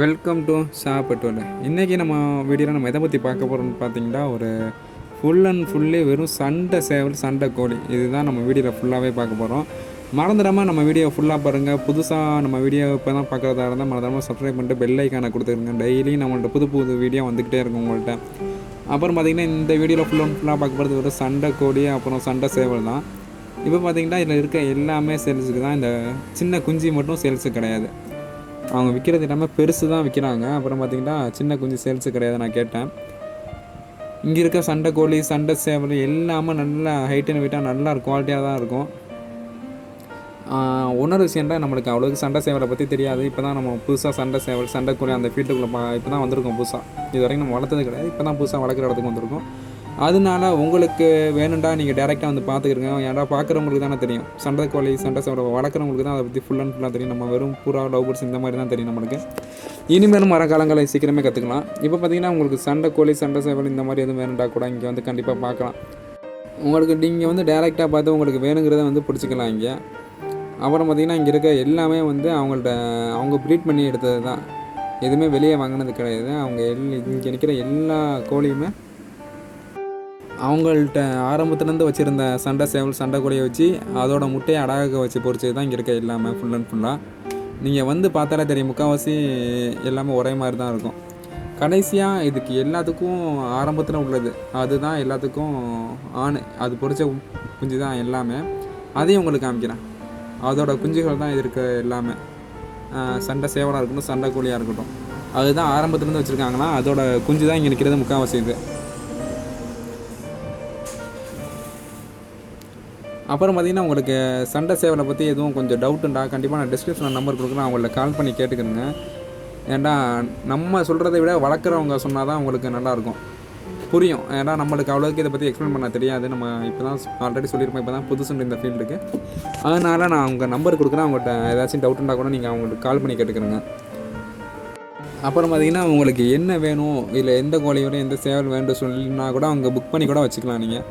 Welcome to சாப்பட்டோட இன்றைக்கி நம்ம வீடியோவில் நம்ம எதை பற்றி பார்க்க போகிறோம்னு பார்த்தீங்கன்னா ஒரு ஃபுல் அண்ட் ஃபுல்லி வெறும் சண்டை சேவல் சண்டை கோழி. இதுதான் நம்ம வீடியோவில் ஃபுல்லாகவே பார்க்க போகிறோம் மறந்துடாமல் நம்ம வீடியோ ஃபுல்லாக பாருங்கள் புதுசாக நம்ம வீடியோ இப்போ தான் பார்க்குறதா இருந்தால் மறந்துடாமல் சப்ஸ்கிரைப் பண்ணிட்டு பெல் ஐக்கானை கொடுத்துருங்க. டெய்லியும் நம்மள்ட்ட புது புது வீடியோ வந்துக்கிட்டே இருக்கும் உங்கள்கிட்ட அப்புறம் பார்த்திங்கன்னா இந்த வீடியோவில் ஃபுல் அண்ட் ஃபுல்லாக பார்க்க போகிறது ஒரு சண்டை கோழி அப்புறம் சண்டை சேவல் தான். இப்போ பார்த்தீங்கன்னா இதில் இருக்க எல்லாமே சேல்ஸுக்கு தான் இந்த சின்ன குஞ்சு மட்டும் சேல்ஸு கிடையாது. அவங்க விற்கிறது இல்லாமல் பெருசு தான் விற்கிறாங்க அப்புறம் பார்த்திங்கன்னா சின்ன குஞ்சு சேல்ஸு கிடையாது நான் கேட்டேன். இங்கே இருக்க சண்டை கோழி சண்டை சேவல் எல்லாமே நல்லா ஹைட் விட்டால் நல்லா குவாலிட்டியாக தான் இருக்கும். ஒன்னொரு விஷயம்டா நம்மளுக்கு அவ்வளோக்கு சண்டை சேவலை பற்றி தெரியாது. இப்போ தான் நம்ம புதுசாக சண்டை சேவல் சண்டை கோழி அந்த ஃபீல்டுக்குள்ளே பா இப்போ தான் வந்திருக்கோம் புதுசாக இது வரைக்கும் நம்ம வளர்த்தது கிடையாது. இப்போ தான் புதுசாக வளர்க்குற இடத்துக்கு வந்திருக்கோம். அதனால உங்களுக்கு வேணும்டா நீங்கள் டேரெக்டாக வந்து பார்த்துக்கிறங்க ஏன்டா பார்க்குறவங்களுக்கு தானே தெரியும். சண்டை கோழி சண்டை சண்டை வளர்க்குறவங்களுக்கு தான் அதை பற்றி ஃபுல் அண்ட் ஃபுல்லாக தெரியும். நம்ம வெறும் பூரா லவ் பேர்ட்ஸ் இந்த மாதிரி தான் தெரியும் நம்மளுக்கு. இனிமேலும் மர காலங்களை சீக்கிரமே கற்றுக்கலாம் இப்போ பார்த்தீங்கன்னா உங்களுக்கு சண்டை கோழி சண்டை சேவல் இந்த மாதிரி எதுவும் வேணும்டா கூட இங்கே வந்து கண்டிப்பாக பார்க்கலாம் உங்களுக்கு நீங்கள் வந்து டேரெக்டாக பார்த்து உங்களுக்கு வேணுங்கிறத வந்து பிடிச்சிக்கலாம் இங்கே. அப்புறம் பார்த்திங்கன்னா இங்கே இருக்க எல்லாமே வந்து அவங்கள்ட்ட அவங்க ப்ரீட் பண்ணி எடுத்தது தான் எதுவுமே வெளியே வாங்கினது கிடையாது. அவங்க எல் இங்கே நிற்கிற எல்லா கோழியுமே அவங்கள்ட்ட ஆரம்பத்துலேருந்து வச்சுருந்த சண்டை சேவல் சண்டை கூடையை வச்சு அதோட முட்டையை அடகாக வச்சு பொறிச்சது தான் இங்கே இருக்க எல்லாமே ஃபுல் அண்ட் ஃபுல்லாக நீங்கள் வந்து பார்த்தாலே தெரியும் முக்கால்வாசி எல்லாமே ஒரே மாதிரி தான் இருக்கும். கடைசியாக இதுக்கு எல்லாத்துக்கும் ஆரம்பத்தில் உள்ளது. அதுதான் எல்லாத்துக்கும் ஆண் அது பொறிச்ச குஞ்சு தான் எல்லாமே. அதையும் உங்களுக்கு காமிக்கிறேன். அதோட குஞ்சுகள் தான் இது இருக்க எல்லாமே. சண்டை சேவலாக இருக்கட்டும் சண்டை கோழியாக இருக்கட்டும். அதுதான் ஆரம்பத்துலேருந்து வச்சுருக்காங்கன்னா அதோட குஞ்சு தான் இங்கே நிற்கிறது முக்கால்வாசி இது. அப்புறம் பார்த்தீங்கன்னா உங்களுக்கு சண்டை சேவலை பற்றி எதுவும் கொஞ்சம் டவுட்டுண்டா கண்டிப்பாக நான் டிஸ்கிரிப்ஷனில் நம்பர் கொடுக்குறேன். அவங்கள கால் பண்ணி கேட்டுக்கிறேங்க. ஏன்டா நம்ம சொல்கிறத விட வளர்க்குறவங்க சொன்னால் தான் உங்களுக்கு நல்லாயிருக்கும். புரியும். ஏன்னா நம்மளுக்கு அவ்வளோக்கு இதை பற்றி எக்ஸ்பிளைன் பண்ண தெரியாது. நம்ம இப்போ தான் ஆல்ரெடி சொல்லியிருப்போம். இப்போ தான் புதுசுன்ற இந்த ஃபீல்டுக்கு அதனால் நான் அவங்க நம்பர் கொடுக்குறேன். அவங்கள்ட்ட ஏதாச்சும் டவுட் இருந்தால் கூட நீங்கள் அவங்களுக்கு கால் பண்ணி கேட்டுக்கிறேங்க. அப்புறம் பார்த்தீங்கன்னா உங்களுக்கு என்ன வேணும்? இல்லை எந்த கோழியோட எந்த சேவல் வேண்டும் சொல்லினா கூட அவங்க புக் பண்ணி கூட வச்சுக்கலாம் நீங்கள்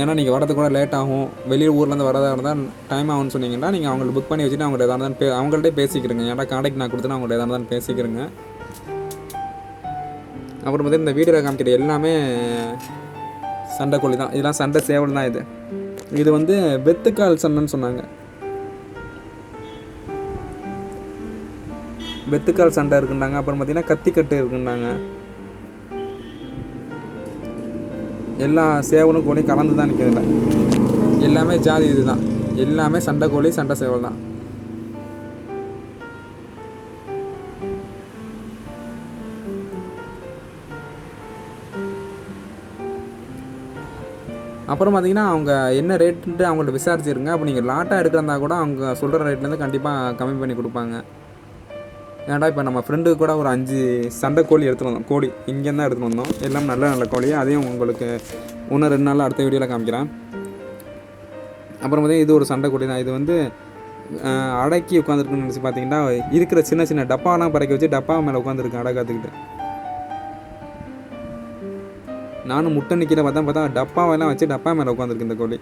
ஏன்னா நீங்கள் வரது கூட லேட் ஆகும். வெளியே ஊர்லேருந்து வரதா இருந்தால் டைம் ஆகும்னு சொன்னீங்கன்னா நீங்கள் அவங்களை புக் பண்ணி வச்சுட்டு அவங்கள்ட்ட எதாவது பே அவங்கள்ட்டே பேசிக்கிறேங்க ஏன்னா காண்டாக்ட் நான் கொடுத்தேன்னா அவங்கள்ட்ட எதாவது இருந்தாலும் பேசிக்கிறேங்க அப்புறம் பார்த்தீங்கன்னா இந்த வீடியோவில் காமிக்கிற எல்லாமே சண்டை கோழி தான். இதெல்லாம் சண்டை சேவல் தான் இது. இது வந்து வெத்துக்கால் சண்டைன்னு சொன்னாங்க. வெத்துக்கால் சண்டை இருக்குன்றாங்க. அப்புறம் பார்த்தீங்கன்னா கத்திக்கட்டு இருக்குன்றாங்க. எல்லா சேவலும் கோழியும் கலந்து தான் நிற்கிறதில்ல எல்லாமே ஜாதி இதுதான். எல்லாமே சண்டை கோழி சண்டை சேவல் தான். அப்புறம் பார்த்தீங்கன்னா அவங்க என்ன ரேட்டுன்ட்டு அவங்கள்ட்ட விசாரிச்சிருங்க. அப்போ நீங்கள் லாட்டாக எடுக்கிறதா கூட அவங்க சொல்கிற ரேட்லேருந்து கண்டிப்பாக கம்மி பண்ணி கொடுப்பாங்க. ஏன்டா இப்போ நம்ம ஃப்ரெண்டு கூட ஒரு அஞ்சு சண்டை கோழி எடுத்துகிட்டு வந்தோம். கோழி இங்கேருந்து தான் எடுத்துகிட்டு வந்தோம். எல்லாம் நல்ல நல்ல கோழி. அதையும் உங்களுக்கு இன்னும் ரெண்டு நாளில் அடுத்த வீடியோவில் காமிக்கிறேன். அப்புறம் பார்த்தீங்கன்னா இது ஒரு சண்டை கோழி தான். இது வந்து அடக்கி உட்காந்துருக்குன்னு நினச்சி பார்த்தீங்கன்னா இருக்கிற சின்ன சின்ன டப்பாலாம் பறக்க வச்சு டப்பா மேலே உட்காந்துருக்கு அடை காத்துக்கிட்டு. நானும் முட்டை நிற்கிற பார்த்தா பார்த்தா டப்பாவெல்லாம் வச்சு டப்பா மேலே உட்காந்துருக்கு இந்த கோழி.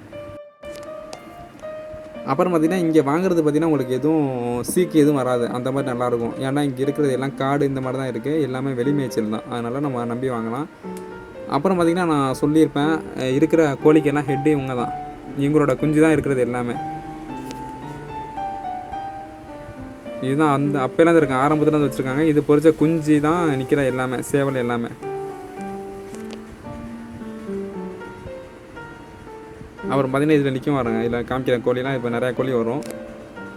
அப்புறம் பார்த்திங்கன்னா இங்கே வாங்குறது பார்த்திங்கன்னா உங்களுக்கு எதுவும் சீக்கு எதுவும் வராது. அந்த மாதிரி நல்லாயிருக்கும். ஏன்னா இங்கே இருக்கிறது எல்லாம் காடு இந்த மாதிரி தான் இருக்குது எல்லாமே வெளி மேய்ச்சல் தான். அதனால் நம்ம நம்பி வாங்கலாம். அப்புறம் பார்த்திங்கன்னா நான் சொல்லியிருப்பேன் இருக்கிற கோழிக்கெல்லாம் ஹெட்டு இவங்க தான். இவங்களோட குஞ்சு தான் இருக்கிறது எல்லாமே. இதுதான் அந்த அப்போலாம் இருக்காங்க ஆரம்பத்தில் வச்சுருக்காங்க. இது பொறிச்ச குஞ்சு தான் நிற்கிற எல்லாமே சேவல் எல்லாமே. அப்புறம் பார்த்தீங்கன்னா இதில் நிற்கும் வரங்க இதில் காமிக்கிற கோழிலாம் இப்போ நிறையா கோழி வரும்.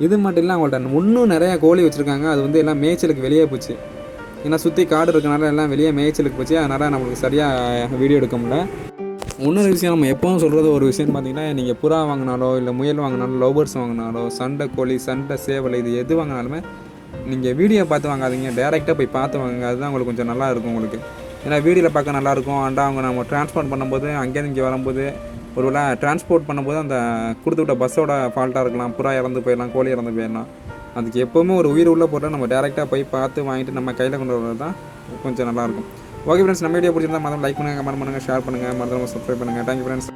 இது மட்டும் இல்லை அவங்கள்ட்ட இன்னும் நிறையா கோழி வச்சுருக்காங்க. அது வந்து எல்லாம் மேய்ச்சலுக்கு வெளியே போச்சு. ஏன்னா சுற்றி காடு இருக்கனால எல்லாம் வெளியே மேய்ச்சலுக்கு போச்சு. அதனால் நம்மளுக்கு சரியாக வீடியோ எடுக்க முடியல. இன்னொரு விஷயம் நம்ம எப்பவும் சொல்கிறது ஒரு விஷயம் பார்த்தீங்கன்னா நீங்கள் புறா வாங்கினாலோ இல்லை முயல் வாங்கினாலோ லவ்பர்ஸ் வாங்கினாலோ சண்டை கோழி சண்டை சேவல் இது எது வாங்கினாலுமே நீங்கள் வீடியோ பார்த்து வாங்காதீங்க. டேரெக்டாக போய் பார்த்து வாங்குங்க. அதுதான் உங்களுக்கு கொஞ்சம் நல்லா இருக்கும் உங்களுக்கு. ஏன்னா வீடியோவில் பார்க்க நல்லாயிருக்கும் அண்டா அவங்க நம்ம டிரான்ஸ்போர்ட் பண்ணும்போது அங்கேருந்து இங்கே வரும்போது ஒருவேளை டிரான்ஸ்போர்ட் பண்ணும்போது அந்த கொடுத்து விட்ட பஸ்ஸோட ஃபால்ட்டாக இருக்கலாம். புறா இறந்து போயிடலாம் கோழி இறந்து போயிடலாம். அதுக்கு எப்போவுமே ஒரு உயிர் உள்ள போட்டால் நம்ம டேரெக்டாக போய் பார்த்து வாங்கிட்டு நம்ம கையில் கொண்டு வரது தான் கொஞ்சம் நல்லாயிருக்கும் ஓகே ஃப்ரெண்ட்ஸ் நம்ம வீடியோ பிடிச்சிருந்தா மறந்து லைக் பண்ணுங்கள் கமெண்ட் பண்ணுங்கள் ஷேர் பண்ணுங்கள் மறந்து சப்ஸ்கிரைப் பண்ணுங்கள் தேங்க்யூ ஃப்ரெண்ட்ஸ்